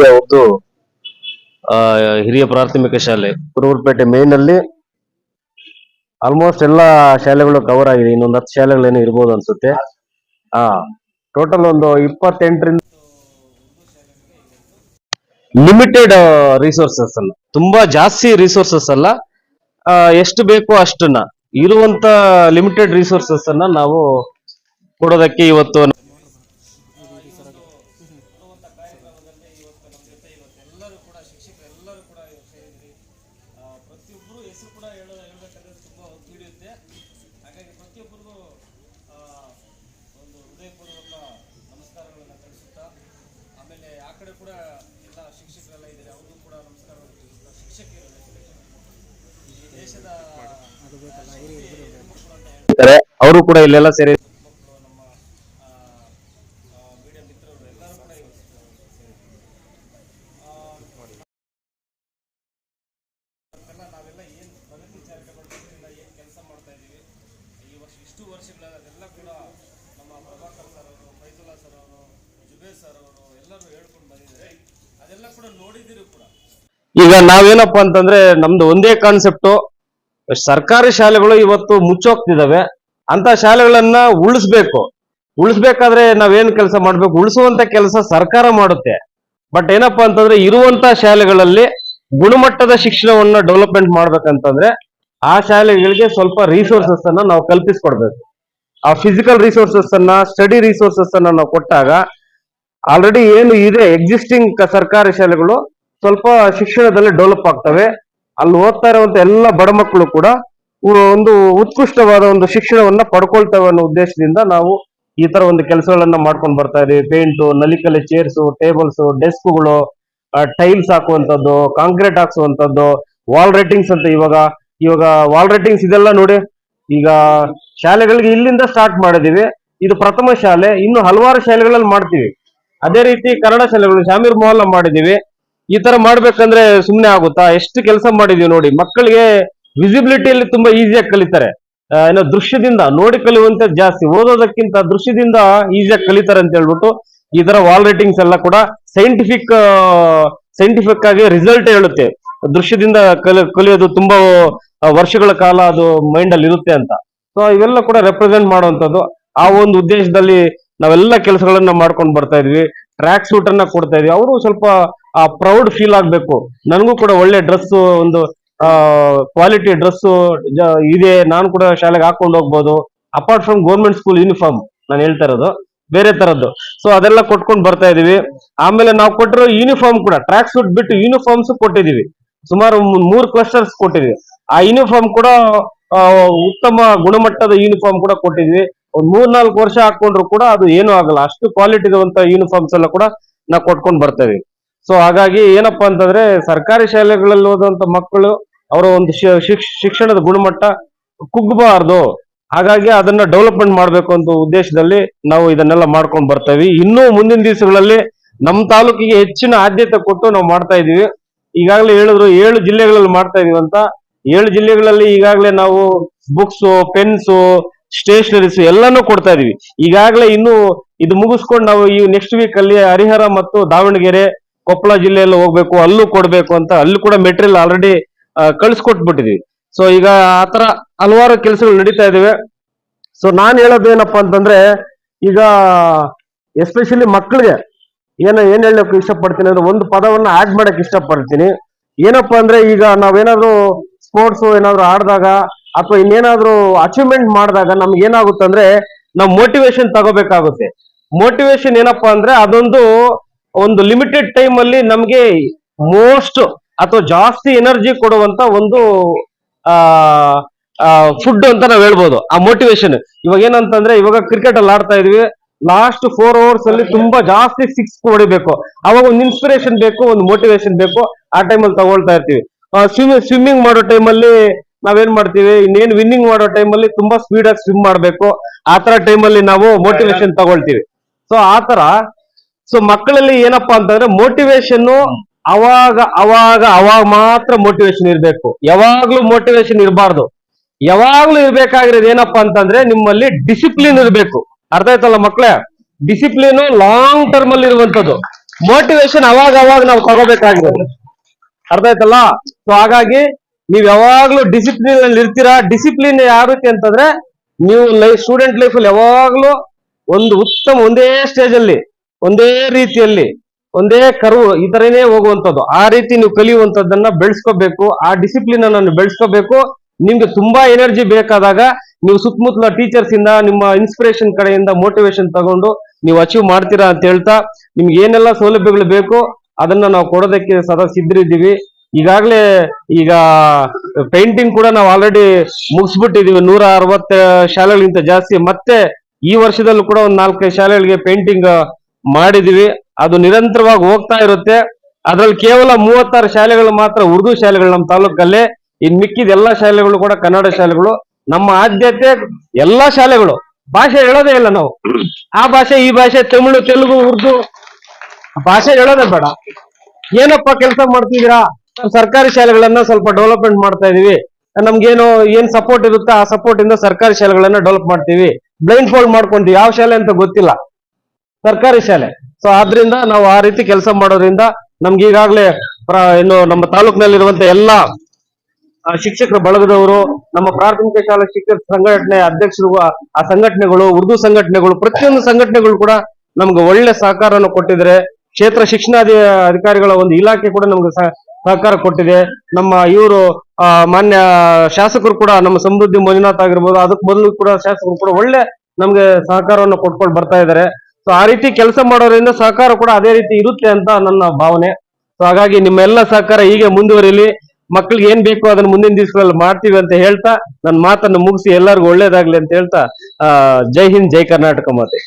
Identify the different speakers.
Speaker 1: ಇದೆ ಅವ್ರದ್ದು ಹಿರಿಯ ಪ್ರಾಥಮಿಕ ಶಾಲೆ. ಕುರುಬರಪೇಟೆ ಮೇನ್ ಅಲ್ಲಿ ಆಲ್ಮೋಸ್ಟ್ ಎಲ್ಲಾ ಶಾಲೆಗಳು ಕವರ್ ಆಗಿದೆ. ಇನ್ನೊಂದು ಹತ್ತು ಶಾಲೆಗಳೇನು ಇರ್ಬೋದು ಅನ್ಸುತ್ತೆ. ಆ ಟೋಟಲ್ ಒಂದು ಇಪ್ಪತ್ತೆಂಟರಿಂದ ಲಿಮಿಟೆಡ್ ರಿಸೋರ್ಸಸ್ ಅಲ್ಲ. ತುಂಬಾ ಜಾಸ್ತಿ ರಿಸೋರ್ಸಸ್ ಅಲ್ಲ. ಎಷ್ಟು ಬೇಕೋ ಅಷ್ಟನ್ನ. ಇರುವಂತ ಲಿಮಿಟೆಡ್ ರಿಸೋರ್ಸಸ್ ಅನ್ನ ನಾವು ಕೊಡೋದಕ್ಕೆ ಇವತ್ತು
Speaker 2: ಹೆಸರು ಕೂಡ ಹೇಳೋ ಹೇಳ್ಬೇಕಂದ್ರೆ ತುಂಬ ಹೊತ್ತು ಹಾಗಾಗಿ ಪ್ರತಿಯೊಬ್ಬರಿಗೂ ಒಂದು ಹೃದಯಪೂರ್ವಕ ನಮಸ್ಕಾರಗಳನ್ನು ತಿಳಿಸುತ್ತಾ ಆಮೇಲೆ ಆ ಕಡೆ ಕೂಡ ಎಲ್ಲ ಶಿಕ್ಷಕರೆಲ್ಲ ಇದ್ದಾರೆ. ಅವ್ರಿಗೂ ಕೂಡ ನಮಸ್ಕಾರವನ್ನು ತಿಳಿಸುತ್ತಾ ಶಿಕ್ಷಕರು ಈ ದೇಶದ
Speaker 1: ಇದ್ದಾರೆ. ಅವರು ಕೂಡ ಇಲ್ಲೆಲ್ಲ ಸೇರಿ
Speaker 2: ಮಕ್ಕಳು ನಮ್ಮ ಮೀಡಿಯಾ ಮಿತ್ರರು ಎಲ್ಲರೂ ಕೂಡ ಇವತ್ತು ಸೇರಿದ್ರು ಎಲ್ಲ ನಾವೆಲ್ಲ ಏನು ಪ್ರಗತಿ ಚಾರಿಟಬಲ್ ಟ್ರಸ್ಟಿಂದ ಏನು ಕೆಲಸ ಮಾಡ್ತಾ ಇದ್ದೀವಿ ಈ ವರ್ಷ ಇಷ್ಟು ವರ್ಷಗಳ ಅದೆಲ್ಲ ಕೂಡ ನಮ್ಮ ಪ್ರಭಾಕರ್ ಸರ್ ಅವರು ಫೈಜುಲ್ಲಾ ಸರ್ ಅವರು ಜುಬೇರ್
Speaker 1: ಈಗ ನಾವೇನಪ್ಪ ಅಂತಂದ್ರೆ ನಮ್ದು ಒಂದೇ ಕಾನ್ಸೆಪ್ಟ್ ಸರ್ಕಾರಿ ಶಾಲೆಗಳು ಇವತ್ತು ಮುಚ್ಚೋಗ್ತಿದಾವೆ. ಅಂತ ಶಾಲೆಗಳನ್ನ ಉಳಿಸ್ಬೇಕು. ಉಳಿಸ್ಬೇಕಾದ್ರೆ ನಾವೇನ್ ಕೆಲಸ ಮಾಡ್ಬೇಕು? ಉಳಿಸುವಂತ ಕೆಲಸ ಸರ್ಕಾರ ಮಾಡುತ್ತೆ. ಬಟ್ ಏನಪ್ಪಾ ಅಂತಂದ್ರೆ ಇರುವಂತ ಶಾಲೆಗಳಲ್ಲಿ ಗುಣಮಟ್ಟದ ಶಿಕ್ಷಣವನ್ನ ಡೆವಲಪ್ಮೆಂಟ್ ಮಾಡ್ಬೇಕಂತಂದ್ರೆ ಆ ಶಾಲೆಗಳಿಗೆ ಸ್ವಲ್ಪ ರಿಸೋರ್ಸಸ್ ಅನ್ನ ನಾವು ಕಲ್ಪಿಸ್ಕೊಡ್ಬೇಕು. ಆ ಫಿಸಿಕಲ್ ರಿಸೋರ್ಸಸ್ ಅನ್ನ ಸ್ಟಡಿ ರಿಸೋರ್ಸಸ್ ಅನ್ನ ನಾವು ಕೊಟ್ಟಾಗ ಆಲ್ರೆಡಿ ಏನು ಇದೆ ಎಕ್ಸಿಸ್ಟಿಂಗ್ ಸರ್ಕಾರಿ ಶಾಲೆಗಳು ಸ್ವಲ್ಪ ಶಿಕ್ಷಣದಲ್ಲಿ ಡೆವಲಪ್ ಆಗ್ತವೆ. ಅಲ್ಲಿ ಓದ್ತಾ ಇರುವಂತ ಎಲ್ಲ ಬಡ ಮಕ್ಕಳು ಕೂಡ ಒಂದು ಉತ್ಕೃಷ್ಟವಾದ ಒಂದು ಶಿಕ್ಷಣವನ್ನ ಪಡ್ಕೊಳ್ತವೆ ಅನ್ನೋ ಉದ್ದೇಶದಿಂದ ನಾವು ಈ ತರ ಒಂದು ಕೆಲಸಗಳನ್ನ ಮಾಡ್ಕೊಂಡು ಬರ್ತಾ ಇದೀವಿ. ಪೇಂಟು ನಲಿಕಲೆ ಚೇರ್ಸ್ ಟೇಬಲ್ಸ್ ಡೆಸ್ಕ್ಗಳು ಟೈಲ್ಸ್ ಹಾಕುವಂಥದ್ದು ಕಾಂಕ್ರೀಟ್ ಹಾಕ್ಸುವಂಥದ್ದು ವಾಲ್ ರೈಟಿಂಗ್ಸ್ ಅಂತ ಇವಾಗ ಇವಾಗ ವಾಲ್ ರೈಟಿಂಗ್ಸ್ ಇದೆಲ್ಲ ನೋಡಿ, ಈಗ ಶಾಲೆಗಳಿಗೆ ಇಲ್ಲಿಂದ ಸ್ಟಾರ್ಟ್ ಮಾಡಿದೀವಿ. ಇದು ಪ್ರಥಮ ಶಾಲೆ, ಇನ್ನು ಹಲವಾರು ಶಾಲೆಗಳಲ್ಲಿ ಮಾಡ್ತೀವಿ. ಅದೇ ರೀತಿ ಕನ್ನಡ ಶಾಲೆಗಳು ಶಾಮೀರ್ ಮೊಹಲ್ಲ ಮಾಡಿದೀವಿ ಈ ತರ ಮಾಡ್ಬೇಕಂದ್ರೆ ಸುಮ್ನೆ ಆಗುತ್ತಾ? ಎಷ್ಟು ಕೆಲಸ ಮಾಡಿದೀವಿ ನೋಡಿ. ಮಕ್ಕಳಿಗೆ ವಿಸಿಬಿಲಿಟಿಯಲ್ಲಿ ತುಂಬಾ ಈಸಿಯಾಗಿ ಕಲಿತಾರೆ. ಏನೋ ದೃಶ್ಯದಿಂದ ನೋಡಿ ಕಲಿಯುವಂತ ಜಾಸ್ತಿ. ಓದೋದಕ್ಕಿಂತ ದೃಶ್ಯದಿಂದ ಈಸಿಯಾಗಿ ಕಲಿತಾರೆ ಅಂತ ಹೇಳ್ಬಿಟ್ಟು ಈ ತರ ವಾಲ್ ರೇಟಿಂಗ್ಸ್ ಎಲ್ಲ ಕೂಡ ಸೈಂಟಿಫಿಕ್ ಸೈಂಟಿಫಿಕ್ ಆಗಿ ರಿಸಲ್ಟ್ ಹೇಳುತ್ತೆ. ದೃಶ್ಯದಿಂದ ಕಲಿ, ಕಲಿಯೋದು ತುಂಬಾ ವರ್ಷಗಳ ಕಾಲ ಅದು ಮೈಂಡ್ ಅಲ್ಲಿ ಇರುತ್ತೆ ಅಂತ. ಸೊ ಇವೆಲ್ಲ ಕೂಡ ರೆಪ್ರೆಸೆಂಟ್ ಮಾಡುವಂತದ್ದು ಆ ಒಂದು ಉದ್ದೇಶದಲ್ಲಿ ನಾವೆಲ್ಲ ಕೆಲಸಗಳನ್ನ ಮಾಡ್ಕೊಂಡು ಬರ್ತಾ ಇದ್ವಿ. ಟ್ರ್ಯಾಕ್ ಸೂಟ್ ಅನ್ನ ಕೊಡ್ತಾ ಇದ್ವಿ. ಅವರು ಸ್ವಲ್ಪ ಪ್ರೌಡ್ ಫೀಲ್ ಆಗ್ಬೇಕು. ನನಗೂ ಕೂಡ ಒಳ್ಳೆ ಡ್ರೆಸ್ ಒಂದು ಕ್ವಾಲಿಟಿ ಡ್ರೆಸ್ ಇದೆ. ನಾನು ಕೂಡ ಶಾಲೆಗೆ ಹಾಕೊಂಡು ಹೋಗ್ಬೋದು. Apart from government school uniform ನಾನು ಹೇಳ್ತಾ ಇರೋದು. ಬೇರೆ ತರದ್ದು. ಸೊ ಅದೆಲ್ಲ ಕೊಟ್ಕೊಂಡು ಬರ್ತಾ ಇದೀವಿ ಆಮೇಲೆ ನಾವು ಕೊಟ್ಟಿರೋ ಯೂನಿಫಾರ್ಮ್ ಕೂಡ ಟ್ರ್ಯಾಕ್ ಸೂಟ್ ಬಿಟ್ಟು ಯೂನಿಫಾರ್ಮ್ಸ್ ಕೊಟ್ಟಿದೀವಿ ಸುಮಾರು ಮೂರು ಕ್ಲಸ್ಟರ್ಸ್ ಕೊಟ್ಟಿದೀವಿ ಆ ಯೂನಿಫಾರ್ಮ್ ಕೂಡ ಉತ್ತಮ ಗುಣಮಟ್ಟದ ಯೂನಿಫಾರ್ಮ್ ಕೂಡ ಕೊಟ್ಟಿದ್ವಿ ಒಂದ್ ಮೂರ್ನಾಲ್ಕು ವರ್ಷ ಹಾಕೊಂಡ್ರು ಕೂಡ ಅದು ಏನು ಆಗಲ್ಲ. ಅಷ್ಟು ಕ್ವಾಲಿಟಿ ಇರುವಂತ ಯೂನಿಫಾರ್ಮ್ಸ್ ಎಲ್ಲ ಕೂಡ ನಾವು ಕೊಟ್ಕೊಂಡು ಬರ್ತೇವೆ. ಸೊ ಹಾಗಾಗಿ ಏನಪ್ಪಾ ಅಂತಂದ್ರೆ ಸರ್ಕಾರಿ ಶಾಲೆಗಳಲ್ಲಿ ಓದುವಂತ ಮಕ್ಕಳು ಅವರ ಒಂದು ಶಿಕ್ಷಣದ ಗುಣಮಟ್ಟ ಕುಗ್ಗಬಾರ್ದು. ಹಾಗಾಗಿ ಅದನ್ನ ಡೆವಲಪ್ಮೆಂಟ್ ಮಾಡ್ಬೇಕು ಅಂತ ಉದ್ದೇಶದಲ್ಲಿ ನಾವು ಇದನ್ನೆಲ್ಲ ಮಾಡ್ಕೊಂಡು ಬರ್ತೇವೆ. ಇನ್ನೂ ಮುಂದಿನ ದಿವಸಗಳಲ್ಲಿ ನಮ್ಮ ತಾಲೂಕಿಗೆ ಹೆಚ್ಚಿನ ಆದ್ಯತೆ ಕೊಟ್ಟು ನಾವು ಮಾಡ್ತಾ ಇದೀವಿ. ಈಗಾಗಲೇ ಹೇಳಿದ್ರು ಏಳು ಜಿಲ್ಲೆಗಳಲ್ಲಿ ಮಾಡ್ತಾ ಇದೀವಿ ಅಂತ. ಏಳು ಜಿಲ್ಲೆಗಳಲ್ಲಿ ಈಗಾಗಲೇ ನಾವು ಬುಕ್ಸು ಪೆನ್ಸ್ ಸ್ಟೇಷನರೀಸ್ ಎಲ್ಲಾನು ಕೊಡ್ತಾ ಇದೀವಿ. ಈಗಾಗಲೇ ಇನ್ನು ಇದು ಮುಗಿಸ್ಕೊಂಡು ನಾವು ಈ ನೆಕ್ಸ್ಟ್ ವೀಕ್ ಅಲ್ಲಿ ಹರಿಹರ ಮತ್ತು ದಾವಣಗೆರೆ, ಕೊಪ್ಪಳ ಜಿಲ್ಲೆಯಲ್ಲಿ ಹೋಗ್ಬೇಕು, ಅಲ್ಲೂ ಕೊಡ್ಬೇಕು ಅಂತ ಅಲ್ಲಿ ಕೂಡ ಮೆಟೀರಿಯಲ್ ಆಲ್ರೆಡಿ ಕಳ್ಸಿಕೊಟ್ಬಿಟ್ಟಿದೀವಿ. ಸೊ ಈಗ ಆತರ ಹಲವಾರು ಕೆಲಸಗಳು ನಡೀತಾ ಇದಾವೆ. ಸೊ ನಾನ್ ಹೇಳೋದು ಏನಪ್ಪಾ ಅಂತಂದ್ರೆ, ಈಗ ಎಸ್ಪೆಷಲಿ ಮಕ್ಕಳಿಗೆ ಏನ, ಏನ್ ಹೇಳಕ್ ಇಷ್ಟಪಡ್ತೀನಿ ಅಂದ್ರೆ ಒಂದು ಪದವನ್ನ ಆಡ್ ಮಾಡಕ್ ಇಷ್ಟಪಡ್ತೀನಿ. ಏನಪ್ಪಾ ಅಂದ್ರೆ ಈಗ ನಾವೇನಾದ್ರು ಸ್ಪೋರ್ಟ್ಸ್ ಏನಾದ್ರು ಆಡಿದಾಗ ಅಥವಾ ಇನ್ನೇನಾದ್ರೂ ಅಚೀವ್ಮೆಂಟ್ ಮಾಡಿದಾಗ ನಮ್ಗೆ ಏನಾಗುತ್ತೆ ಅಂದ್ರೆ ನಾವು ಮೋಟಿವೇಶನ್ ತಗೋಬೇಕಾಗುತ್ತೆ. ಮೋಟಿವೇಶನ್ ಏನಪ್ಪಾ ಅಂದ್ರೆ ಅದೊಂದು ಒಂದು ಲಿಮಿಟೆಡ್ ಟೈಮ್ ಅಲ್ಲಿ ನಮ್ಗೆ ಮೋಸ್ಟ್ ಅಥವಾ ಜಾಸ್ತಿ ಎನರ್ಜಿ ಕೊಡುವಂತ ಒಂದು, ಆ ಫುಡ್ ಅಂತ ನಾವ್ ಹೇಳ್ಬೋದು. ಆ ಮೋಟಿವೇಶನ್ ಇವಾಗ ಏನಂತಂದ್ರೆ ಇವಾಗ ಕ್ರಿಕೆಟ್ ಅಲ್ಲಿ ಆಡ್ತಾ ಇದೀವಿ. ಲಾಸ್ಟ್ ಫೋರ್ ಅವರ್ಸ್ ಅಲ್ಲಿ ತುಂಬಾ ಜಾಸ್ತಿ ಸಿಕ್ಸ್ ಹೊಡಿಬೇಕು. ಅವಾಗ ಒಂದು ಇನ್ಸ್ಪಿರೇಷನ್ ಬೇಕು, ಒಂದು ಮೋಟಿವೇಶನ್ ಬೇಕು. ಆ ಟೈಮಲ್ಲಿ ತಗೊಳ್ತಾ ಇರ್ತೀವಿ. ಸ್ವಿಮ್ಮಿಂಗ್ ಸ್ವಿಮ್ಮಿಂಗ್ ಮಾಡೋ ಟೈಮಲ್ಲಿ ನಾವೇನ್ ಮಾಡ್ತೀವಿ, ಇನ್ನೇನು ವಿನ್ನಿಂಗ್ ಮಾಡೋ ಟೈಮಲ್ಲಿ ತುಂಬಾ ಸ್ಪೀಡ್ ಆಗಿ ಸ್ವಿಮ್ ಮಾಡ್ಬೇಕು. ಆತರ ತರ ಟೈಮಲ್ಲಿ ನಾವು ಮೋಟಿವೇಶನ್ ತಗೊಳ್ತೀವಿ. ಸೊ ಆತರ ತರ ಸೊ ಮಕ್ಕಳಲ್ಲಿ ಏನಪ್ಪಾ ಅಂತಂದ್ರೆ ಮೋಟಿವೇಶನ್ ಅವಾಗ ಅವಾಗ ಅವಾಗ ಮಾತ್ರ ಮೋಟಿವೇಶನ್ ಇರಬೇಕು. ಯಾವಾಗ್ಲೂ ಮೋಟಿವೇಶನ್ ಇರಬಾರ್ದು. ಯಾವಾಗ್ಲೂ ಇರ್ಬೇಕಾಗಿರೋದು ಏನಪ್ಪಾ ಅಂತಂದ್ರೆ ನಿಮ್ಮಲ್ಲಿ ಡಿಸಿಪ್ಲಿನ್ ಇರಬೇಕು. ಅರ್ಥ ಆಯ್ತಲ್ಲ ಮಕ್ಕಳೇ ಡಿಸಿಪ್ಲಿನ್ ಲಾಂಗ್ ಟರ್ಮ್ ಅಲ್ಲಿ ಇರುವಂತದ್ದು ಮೋಟಿವೇಶನ್ ಅವಾಗ ಅವಾಗ ನಾವು ತಗೋಬೇಕಾಗಿರೋದು. ಅರ್ಥ ಆಯ್ತಲ್ಲ? ಸೊ ಹಾಗಾಗಿ ನೀವ್ ಯಾವಾಗ್ಲೂ ಡಿಸಿಪ್ಲಿನ್ ಅಲ್ಲಿ ಇರ್ತೀರಾ? ಡಿಸಿಪ್ಲಿನ್ ರೀತಿ ಅಂತಂದ್ರೆ, ನೀವು ಲೈಫ್ ಸ್ಟೂಡೆಂಟ್ ಲೈಫ್ ಅಲ್ಲಿ ಯಾವಾಗ್ಲೂ ಒಂದು ಉತ್ತಮ ಒಂದೇ ಸ್ಟೇಜ್ ಅಲ್ಲಿ, ಒಂದೇ ರೀತಿಯಲ್ಲಿ, ಒಂದೇ ಕರು ಈ ತರನೇ ಹೋಗುವಂತದ್ದು ಆ ರೀತಿ ನೀವು ಕಲಿಯುವಂತದ್ದನ್ನ ಬೆಳೆಸ್ಕೋಬೇಕು. ಆ ಡಿಸಿಪ್ಲಿನ್ ಅನ್ನು ಬೆಳೆಸ್ಕೋಬೇಕು. ನಿಮ್ಗೆ ತುಂಬಾ ಎನರ್ಜಿ ಬೇಕಾದಾಗ ನೀವು ಸುತ್ತಮುತ್ತಲ ಟೀಚರ್ಸ್ ಇಂದ, ನಿಮ್ಮ ಇನ್ಸ್ಪಿರೇಷನ್ ಕಡೆಯಿಂದ ಮೋಟಿವೇಶನ್ ತಗೊಂಡು ನೀವು ಅಚೀವ್ ಮಾಡ್ತೀರಾ ಅಂತ ಹೇಳ್ತಾ, ನಿಮ್ಗೆ ಏನೆಲ್ಲ ಸೌಲಭ್ಯಗಳು ಬೇಕು, ಅದನ್ನ ನಾವು ಕೊಡೋದಕ್ಕೆ ಸದಾ ಸಿದ್ಧರಿದ್ದೀವಿ. ಈಗಾಗಲೇ ಈಗ ಪೇಂಟಿಂಗ್ ಕೂಡ ನಾವು ಆಲ್ರೆಡಿ ಮುಗಿಸ್ಬಿಟ್ಟಿದೀವಿ. ನೂರ ಅರವತ್ತ ಶಾಲೆಗಳಿಗಿಂತ ಜಾಸ್ತಿ. ಮತ್ತೆ ಈ ವರ್ಷದಲ್ಲೂ ಕೂಡ ಒಂದ್ ನಾಲ್ಕೈದು ಶಾಲೆಗಳಿಗೆ ಪೇಂಟಿಂಗ್ ಮಾಡಿದೀವಿ. ಅದು ನಿರಂತರವಾಗಿ ಹೋಗ್ತಾ ಇರುತ್ತೆ. ಅದ್ರಲ್ಲಿ ಕೇವಲ ಮೂವತ್ತಾರು ಶಾಲೆಗಳು ಮಾತ್ರ ಉರ್ದು ಶಾಲೆಗಳು ನಮ್ಮ ತಾಲೂಕಲ್ಲೇ. ಇನ್ ಮಿಕ್ಕಿದ ಎಲ್ಲಾ ಶಾಲೆಗಳು ಕೂಡ ಕನ್ನಡ ಶಾಲೆಗಳು. ನಮ್ಮ ಆದ್ಯತೆ ಎಲ್ಲಾ ಶಾಲೆಗಳು. ಭಾಷೆ ಹೇಳೋದೇ ಇಲ್ಲ ನಾವು. ಆ ಭಾಷೆ, ಈ ಭಾಷೆ, ತಮಿಳು, ತೆಲುಗು, ಉರ್ದು ಭಾಷೆ ಹೇಳೋದೇ ಬೇಡ. ಏನಪ್ಪ ಕೆಲಸ ಮಾಡ್ತಿದ್ದೀರಾ? ಸರ್ಕಾರಿ ಶಾಲೆಗಳನ್ನ ಸ್ವಲ್ಪ ಡೆವಲಪ್ಮೆಂಟ್ ಮಾಡ್ತಾ ಇದೀವಿ. ನಮ್ಗೇನು ಏನ್ ಸಪೋರ್ಟ್ ಇರುತ್ತೋ ಆ ಸಪೋರ್ಟ್ ಇಂದ ಸರ್ಕಾರಿ ಶಾಲೆಗಳನ್ನ ಡೆವಲಪ್ ಮಾಡ್ತೀವಿ. ಬ್ಲೈಂಡ್ ಫೋಲ್ಡ್ ಮಾಡ್ಕೊಂತೀವಿ ಯಾವ ಶಾಲೆ ಅಂತ ಗೊತ್ತಿಲ್ಲ. ಸರ್ಕಾರಿ ಶಾಲೆ. ಸೊ ಆದ್ರಿಂದ ನಾವು ಆ ರೀತಿ ಕೆಲಸ ಮಾಡೋದ್ರಿಂದ ನಮ್ಗೆ ಈಗಾಗಲೇ ಏನು ನಮ್ಮ ತಾಲೂಕಿನಲ್ಲಿರುವಂತ ಎಲ್ಲಾ ಶಿಕ್ಷಕರ ಬಳಗದವರು, ನಮ್ಮ ಪ್ರಾಥಮಿಕ ಶಾಲಾ ಶಿಕ್ಷಕ ಸಂಘಟನೆ ಅಧ್ಯಕ್ಷರು, ಆ- ಸಂಘಟನೆಗಳು, ಉರ್ದು ಸಂಘಟನೆಗಳು, ಪ್ರತಿಯೊಂದು ಸಂಘಟನೆಗಳು ಕೂಡ ನಮ್ಗೆ ಒಳ್ಳೆ ಸಹಕಾರವನ್ನು ಕೊಟ್ಟಿದ್ರೆ ಕ್ಷೇತ್ರ ಶಿಕ್ಷಣಾಧಿ, ಅಧಿಕಾರಿಗಳ ಒಂದು ಇಲಾಖೆ ಕೂಡ ನಮ್ಗೆ ಸಹಕಾರ ಕೊಟ್ಟಿದೆ. ನಮ್ಮ ಇವರು ಮಾನ್ಯ ಶಾಸಕರು ಕೂಡ ನಮ್ಮ ಸಮೃದ್ಧಿ ಮಂಜುನಾಥ್ ಆಗಿರ್ಬೋದು, ಅದಕ್ಕೆ ಬದಲು ಕೂಡ ಶಾಸಕರು ಕೂಡ ಒಳ್ಳೆ ನಮ್ಗೆ ಸಹಕಾರವನ್ನು ಕೊಟ್ಕೊಂಡು ಬರ್ತಾ ಇದ್ದಾರೆ ಸೊ ಆ ರೀತಿ ಕೆಲಸ ಮಾಡೋದ್ರಿಂದ ಸಹಕಾರ ಕೂಡ ಅದೇ ರೀತಿ ಇರುತ್ತೆ ಅಂತ ನನ್ನ ಭಾವನೆ. ಸೊ ಹಾಗಾಗಿ ನಿಮ್ಮೆಲ್ಲ ಸಹಕಾರ ಹೀಗೆ ಮುಂದುವರಿಲಿ. ಮಕ್ಳಿಗೆ ಏನ್ ಬೇಕು ಅದನ್ನ ಮುಂದಿನ ದಿವಸಗಳಲ್ಲಿ ಮಾಡ್ತೀವಿ ಅಂತ ಹೇಳ್ತಾ ನನ್ನ ಮಾತನ್ನು ಮುಗಿಸಿ ಎಲ್ಲರಿಗೂ ಒಳ್ಳೇದಾಗ್ಲಿ ಅಂತ ಹೇಳ್ತಾ ಜೈ ಹಿಂದ್, ಜೈ ಕರ್ನಾಟಕ ಮಾತೆ.